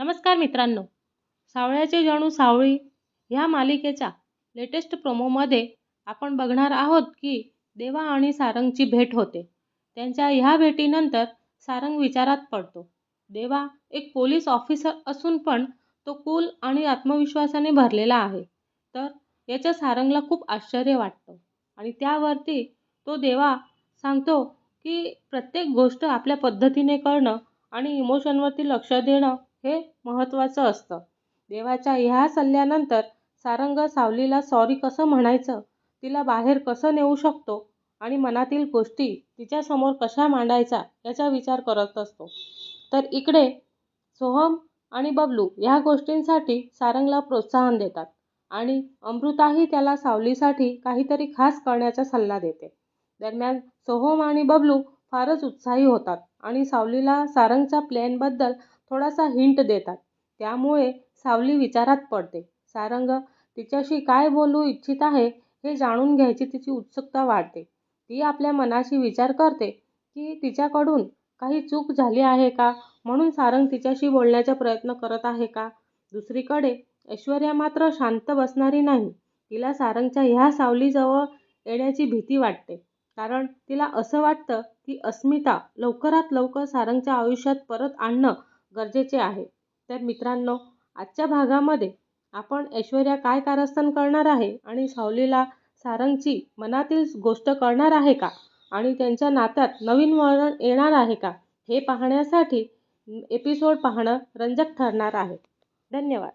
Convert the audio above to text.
नमस्कार मित्रांनो. सावळ्याचे जणू सावळी ह्या मालिकेच्या लेटेस्ट प्रोमोमध्ये आपण बघणार आहोत की देवा आणि सारंगची भेट होते. त्यांच्या ह्या भेटीनंतर सारंग विचारात पडतो. देवा एक पोलीस ऑफिसर असून पण तो कूल आणि आत्मविश्वासाने भरलेला आहे. तर याच्या सारंगला खूप आश्चर्य वाटतं आणि त्यावरती तो देवा सांगतो की प्रत्येक गोष्ट आपल्या पद्धतीने करणं आणि इमोशनवरती लक्ष देणं हे महत्त्वाचं असतं. देवाच्या ह्या सल्ल्यानंतर सारंग सावलीला सॉरी कसं म्हणायचं? तिला बाहेर कसं नेऊ शकतो? आणि मनातील गोष्टी तिच्यासमोर कशा मांडायच्या याचा विचार करत असतो. तर इकडे सोहम आणि बबलू ह्या गोष्टींसाठी सारंगला प्रोत्साहन देतात आणि अमृताही त्याला सावलीसाठी काहीतरी खास करण्याचा सल्ला देते. दरम्यान सोहम आणि बबलू फारच उत्साही होतात आणि सावलीला सारंगच्या प्लॅनबद्दल थोडासा हिंट देतात. त्यामुळे सावली विचारात पडते. सारंग तिच्याशी काय बोलू इच्छित आहे हे जाणून घ्यायची तिची उत्सुकता वाढते. ती आपल्या मनाशी विचार करते की तिच्याकडून काही चूक झाली आहे का? म्हणून सारंग तिच्याशी बोलण्याचा प्रयत्न करत आहे का? दुसरीकडे ऐश्वर्या मात्र शांत बसणारी नाही. तिला सारंगच्या ह्या सावलीजवळ येण्याची भीती वाटते. कारण तिला असं वाटतं की अस्मिता लवकरात लवकर सारंगच्या आयुष्यात परत आणणं गरजेचे आहे. तर मित्रांनो आजच्या भागामध्ये आपण ऐश्वर्या काय कारस्थान करणार आहे आणि सावलीला सारंगची मनातील गोष्ट कळणार आहे का? आणि त्यांच्या नात्यात नवीन वळण येणार आहे का? हे पाहण्यासाठी एपिसोड पाहणं रंजक ठरणार आहे. धन्यवाद.